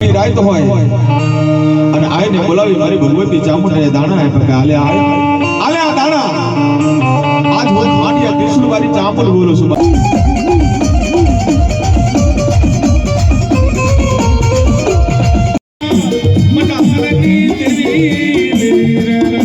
રાત હોય. અને આઈને બોલાવી મારી ભગવતી ચામુંડાને દાણા આપ્યા કે આલે આલે આ દાણા. આજ હું માટિયા ત્રિશુલ મારી ચામુંડ બોલું છું. મનાલની તેરી તેરી રે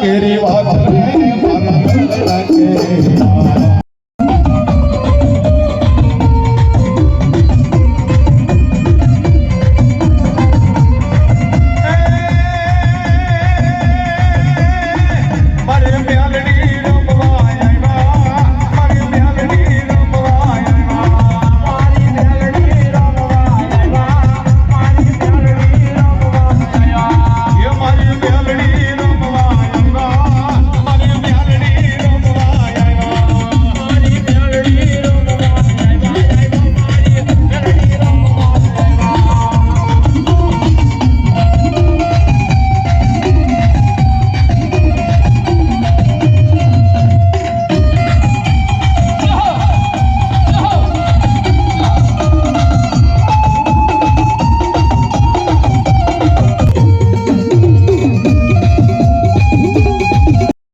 કેરી વાત રે મારા કેરી